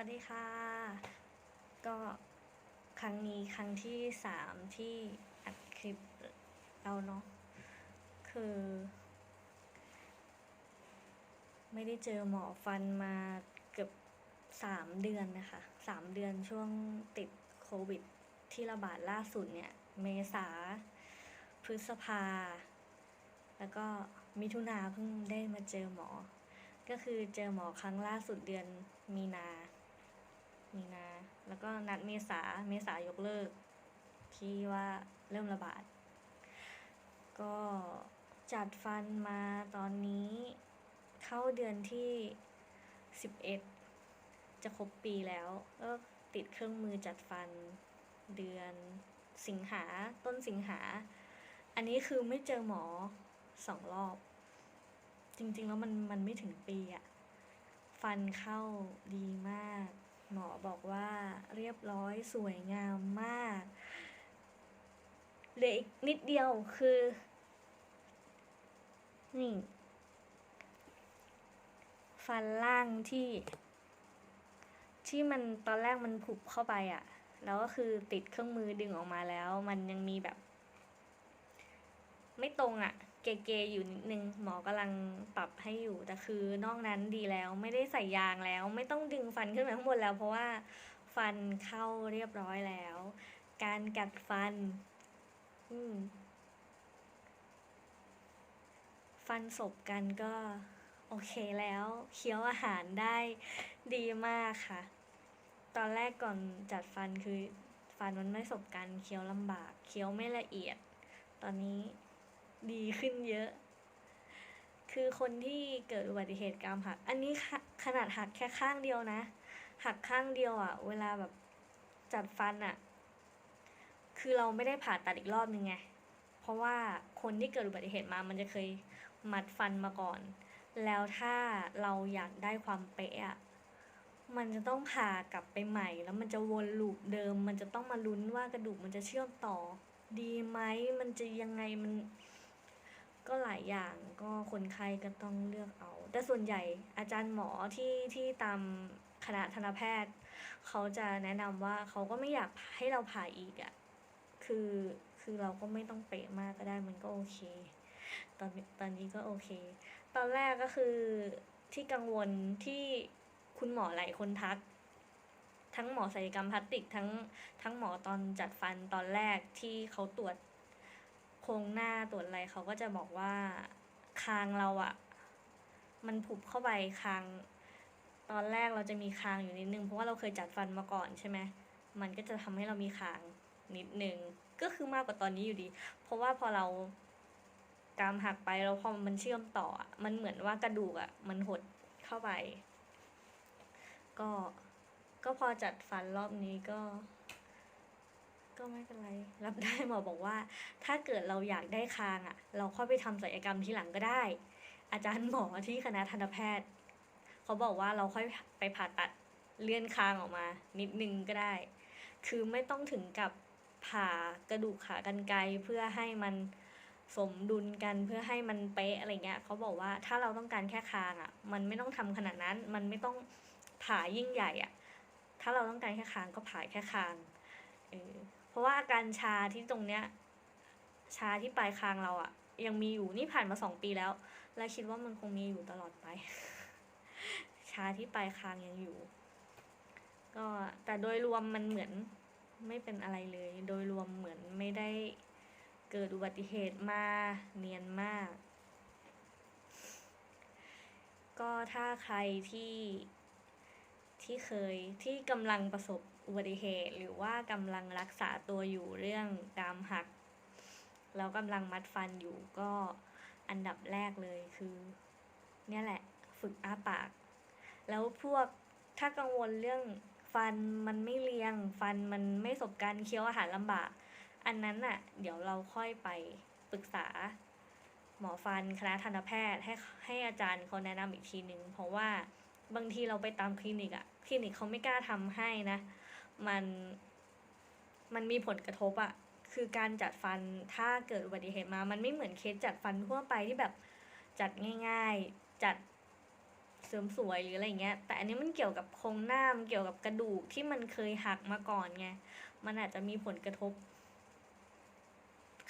วัสดีค่ะ ก็ครั้งนี้ครั้งที่สามที่อัดคลิปเราเนาะคือ ไม่ได้เจอหมอฟันมาเกือบสามเดือนนะคะสามเดือนช่วงติดโควิด ที่ระบาดล่าสุดเนี่ย เมษาพฤษภา แล้วก็มิถุนาเพิ่งได้มาเจอหมอก็คือเจอหมอครั้งล่าสุดเดือนมีนา มีนา แล้วก็นัดเมษา เมษายกเลิก ที่ว่าเริ่มระบาด ก็จัดฟันมาตอนนี้เข้าเดือนที่สิบเอ็ดจะครบปีแล้ว ก็ติดเครื่องมือจัดฟันเดือนสิงหาต้นสิงหา อันนี้คือไม่เจอหมอสองรอบ จริงๆแล้วมันมันไม่ถึงปีอะฟันเข้าดีมาก หมอบอกว่าเรียบร้อยสวยงามมากเหลืออีกนิดเดียวคือ นี่ ฟันล่างที่ ที่มันตอนแรกมันผุบเข้าไปอะแล้วก็คือติดเครื่องมือดึงออกมาแล้ว มันยังมีแบบ ไม่ตรงอะ เกๆอยู่นิดนึงหมอกำลังปรับให้อยู่ แต่คือนอกนั้นดีแล้วไม่ได้ใส่ยางแล้ว ไม่ต้องดึงฟันขึ้นมาข้างบนแล้ว เพราะว่าฟันเข้าเรียบร้อยแล้ว การกัดฟัน อืมฟันศพกันก็โอเคแล้วเคี้ยวอาหารได้ดีมากค่ะ ตอนแรกก่อนจัดฟันคือ ฟันมันไม่สบกันเคี้ยวลำบาก เคี้ยวไม่ละเอียด ตอนนี้ ดีขึ้นเยอะ คือคนที่เกิดอุบัติเหตุกรามหัก อันนี้ขนาดหักแค่ข้างเดียวนะ หักข้างเดียวอะ่ะ เวลาแบบจัดฟันอะ่ะ คือเราไม่ได้ผ่าตัดอีกรอบนึงไง เพราะว่าคนที่เกิดอุบัติเหตุมามันจะเคยมัดฟันมาก่อน แล้วถ้าเราอยากได้ความเป๊ะอะมันจะต้องผ่ากลับไปใหม่ แล้วมันจะวนลูปเดิม มันจะต้องมาลุ้นว่ากระดูกมันจะเชื่อมต่อ ดีไหมมันจะยังไงมัน ก็หลายอย่างก็คนไข้ก็ต้องเลือกเอา แต่ส่วนใหญ่อาจารย์หมอที่ที่ตามคณะทันตแพทย์ เขาจะแนะนำว่าเขาก็ไม่อยากให้เราผ่าอีกอะ่ะคือคือเราก็ไม่ต้องเป๊ะมากก็ได้มันก็โอเค ตอนตอนนี้ก็โอเค ตอนแรกก็คือที่กังวลที่คุณหมอหลายคนทัก ทั้งหมอศัลยกรรมพลาสติกทั้งทั้งหมอตอนจัดฟันตอนแรกที่เขาตรวจ ครงหน้าตรวจอะไรเขาก็จะบอกว่าคางเราอะมันผุบเข้าไปคาง ตอนแรกเราจะมีคางอยู่นิดนึงเพราะว่าเราเคยจัดฟันมาก่อนใช่ไหมมันก็จะทำให้เรามีคางนิดนึงก็คือมากกว่าตอนนี้อยู่ดี เพราะว่าพอเรากรามหักไปแล้วพอมันเชื่อมต่อ มันเหมือนว่ากระดูกอะมันหดเข้าไป ก็ก็พอจัดฟันรอบนี้ก็ ก็ไม่เป็นไรรับได้หมอบอกว่า ถ้าเกิดเราอยากได้คางอะเราค่อยไปทำศัลยกรรมทีหลังก็ได้ อาจารย์หมอที่คณะทันตแพทย์ เขาบอกว่าเราค่อยไปผ่าตัดเลื่อนคางออกมา นิดนึงก็ได้ คือไม่ต้องถึงกับผ่ากระดูกขากรรไกรเพื่อให้มันสมดุลกันเพื่อให้มันเป๊ะอะไรเงี้ยเขาบอกว่าถ้าเราต้องการแค่คางอะ่ะ มันไม่ต้องทำขนาดนั้น มันไม่ต้องผ่ายิ่งใหญ่อะ่ะ ถ้าเราต้องการแค่คางก็ผ่าแค่คางเออ ราะว่าอาการชาที่ตรงเนี้ย ชาที่ปลายคางเราอะยังมีอยู่นี่ผ่านมาสองปีแล้ว และคิดว่ามันคงมีอยู่ตลอดไป ชาที่ปลายคางยังอยู่ ก็แต่โดยรวมมันเหมือนไม่เป็นอะไรเลย โดยรวมเหมือนไม่ได้เกิดอุบัติเหตุมาเนียนมาก ก็ถ้าใครที่ที่เคยที่กำลังประสบ อุบัติเหตุ หรือว่ากำลังรักษาตัวอยู่เรื่องกรามหัก แล้วกำลังมัดฟันอยู่ก็อันดับแรกเลยคือ เนี่ยแหละ ฝึกอ้าปาก แล้วพวกถ้ากังวลเรื่องฟันมันไม่เรียง ฟันมันไม่สบการเคี้ยวอาหารลำบาก อันนั้นน่ะ เดี๋ยวเราค่อยไปปรึกษาหมอฟันคณะทันตแพทย์ให้ให้อาจารย์เขาแนะนำอีกทีนึง เพราะว่าบางทีเราไปตามคลินิกอะคลินิกเขาไม่กล้าทำให้นะ มันมันมีผลกระทบอะคือการจัดฟันถ้าเกิดอุบัติเหตุมา มันไม่เหมือนเคสจัดฟันทั่วไปที่แบบจัดง่าย ๆ จัดเสริมสวยหรืออะไรเงี้ย แต่อันนี้มันเกี่ยวกับโครงหน้ามันเกี่ยวกับกระดูกที่มันเคยหักมาก่อนไง มันอาจจะมีผลกระทบ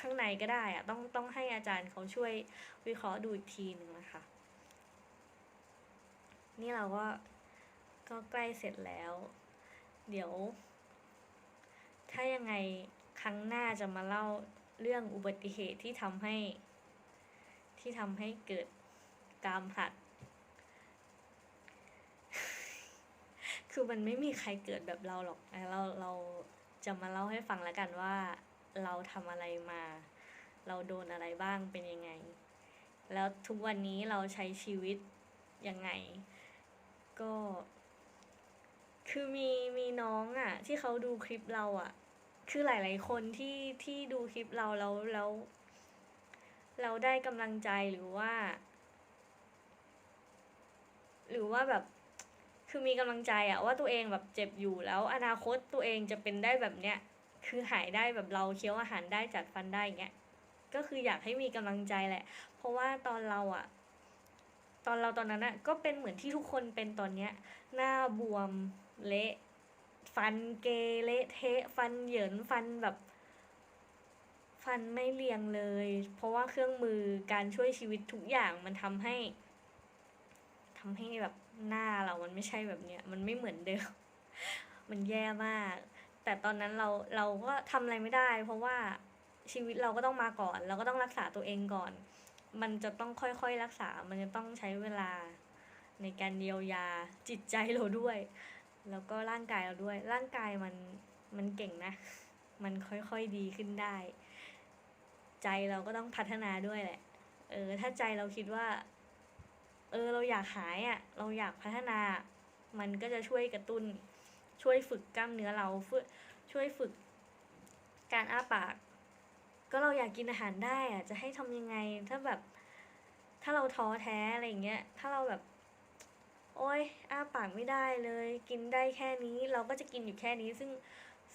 ข้างในก็ได้อะต้องต้องให้อาจารย์เขาช่วยวิเคราะห์ดูอีกทีหนึ่งนะคะ นี่เราก็ก็ใกล้เสร็จแล้ว เดี๋ยว ถ้ายังไงครั้งหน้าจะมาเล่าเรื่องอุบัติเหตุที่ทำให้ ที่ทำให้เกิดกรามหัก คือมันไม่มีใครเกิดแบบเราหรอกแต่เราเราจะมาเล่าให้ฟังแล้วกันว่า เราทำอะไรมา เราโดนอะไรบ้างเป็นยังไง แล้วทุกวันนี้เราใช้ชีวิตยังไง ก็ คือมีมีน้องอะ่ะ ที่เขาดูคลิปเราอะ่ะ คือหลาย ๆ คนที่ที่ดูคลิปเราแล้วแล้วเราได้กำลังใจหรือว่า หรือว่าแบบคือมีกำลังใจอะว่าตัวเองแบบเจ็บอยู่แล้ว อนาคตตัวเองจะเป็นได้แบบเนี้ยคือหายได้แบบเราเคี้ยวอาหารได้จัดฟันได้เงี้ยก็คืออยากให้มีกำลังใจแหละ เพราะว่าตอนเราอะ ตอนเราตอนนั้นอะก็เป็นเหมือนที่ทุกคนเป็นตอนเนี้ย หน้าบวมเละฟันเกเละเทะ ฟันเหยินฟันแบบ ฟันไม่เรียงเลย เพราะว่าเครื่องมือการช่วยชีวิตทุกอย่างมันทำให้ทำให้แบบหน้าเรามันไม่ใช่แบบเนี้ย มันไม่เหมือนเดิม มันแย่มาก แต่ตอนนั้นเราเราก็ทำอะไรไม่ได้ เพราะว่าชีวิตเราก็ต้องมาก่อน เราก็ต้องรักษาตัวเองก่อน มันจะต้องค่อยๆรักษา มันจะต้องใช้เวลาในการเยียวยาจิตใจเราด้วย แล้วก็ร่างกายเราด้วย ร่างกายมันมันเก่งนะ มันค่อยๆดีขึ้นได้ ใจเราก็ต้องพัฒนาด้วยแหละ เออ ถ้าใจเราคิดว่า เออ เราอยากหายอะ เราอยากพัฒนา มันก็จะช่วยกระตุ้น ช่วยฝึกกล้ามเนื้อเราช่วยฝึกการอ้าปาก ก็เราอยากกินอาหารได้อะจะให้ทำยังไง ถ้าแบบ ถ้าเราท้อแท้อะไรอย่างเงี้ย ถ้าเราแบบ โอ๊ยอ้าปากไม่ได้เลย กินได้แค่นี้ เราก็จะกินอยู่แค่นี้ ซึ่ง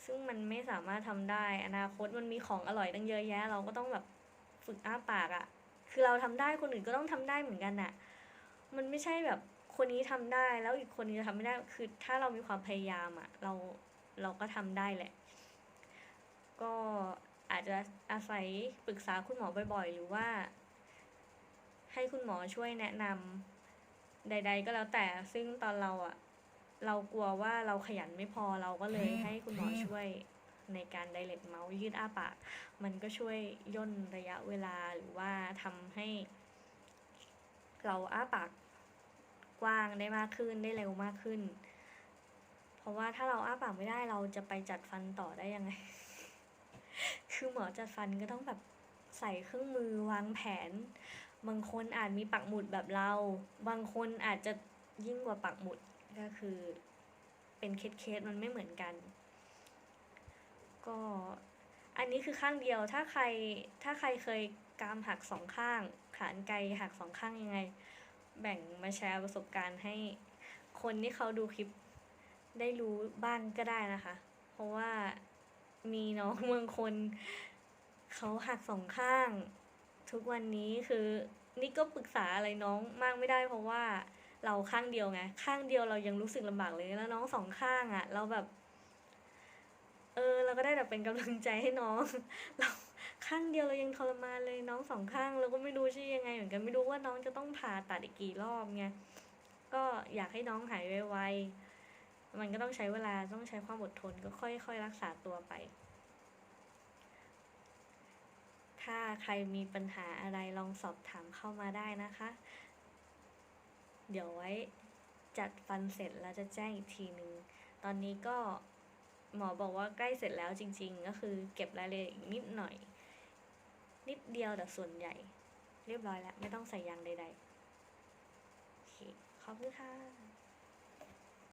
ซึ่งมันไม่สามารถทำได้ อนาคตมันมีของอร่อยตั้งเยอะแยะ เราก็ต้องแบบฝึกอ้าปากอะ่ะ คือเราทำได้คนอื่นก็ต้องทำได้เหมือนกันน่ะ มันไม่ใช่แบบคนนี้ทำได้แล้วอีกคนนี้จะทำไม่ได้ คือถ้าเรามีความพยายามอะ่ะ เราเราก็ทำได้แหละ ก็ อาจจะอาศัยปรึกษาคุณหมอบ่อยๆ หรือว่า ให้คุณหมอช่วยแนะนำใด ๆ ก็แล้วแต่ซึ่งตอนเราอะเรากลัวว่าเราขยันไม่พอเราก็เลยให้คุณหมอช่วยในการไดเ c กเมาส์ยืดอ้าปากมันก็ช่วยย่นระยะเวลาหรือว่าทำให้ เราอ้าปากกว้างได้มากขึ้นได้เร็วมากขึ้น เพราะว่าถ้าเราอ้าปากไม่ได้เราจะไปจัดฟันต่อได้ยังไง คือหมอจัดฟันก็ต้องแบบใส่เครื่องมือวางแผน บางคนอาจมีปักหมุดแบบเรา บางคนอาจจะยิ่งกว่าปักหมุดก็คือเป็นเคสเคสมันไม่เหมือนกัน ก็อันนี้คือข้างเดียวถ้าใครถ้าใครเคยกรามหักสองข้าง ขานไกลหักสองข้างยังไง แบ่งมาแชร์ประสบการณ์ให้คนที่เขาดูคลิปได้รู้บ้างก็ได้นะคะ เพราะว่า มีน้องบางคนเขาหักสองข้าง ทุกวันนี้คือนี่ก็ปรึกษาอะไรน้องมากไม่ได้เพราะว่าเราข้างเดียวไงข้างเดียวเรายังรู้สึกลำบากเลยแล้วน้องสองข้างอะ่ะ เราแบบ เออ เราก็ได้แต่เป็นกำลังใจให้น้อง เราข้างเดียวเรายังทรมานเลยน้องสองข้างเราก็ไม่รู้ใช่ยังไงเหมือนกันไม่รู้ว่าน้องจะต้องผ่าตัดอีกกี่รอบไงก็อยากให้น้องหายไวๆ มันก็ต้องใช้เวลาต้องใช้ความอดทนก็ค่อย ๆ รักษาตัวไป ถ้าใครมีปัญหาอะไรลองสอบถามเข้ามาได้นะคะ เดี๋ยวไว้จัดฟันเสร็จแล้วจะแจ้งอีกทีนึงตอนนี้ก็หมอบอกว่าใกล้เสร็จแล้วจริง ๆ ก็คือเก็บรายละเอียดอีกนิดหน่อย นิดเดียวแต่ส่วนใหญ่ เรียบร้อยแล้ว ไม่ต้องใส่ยางใดๆ โอเค ขอบคุณค่ะ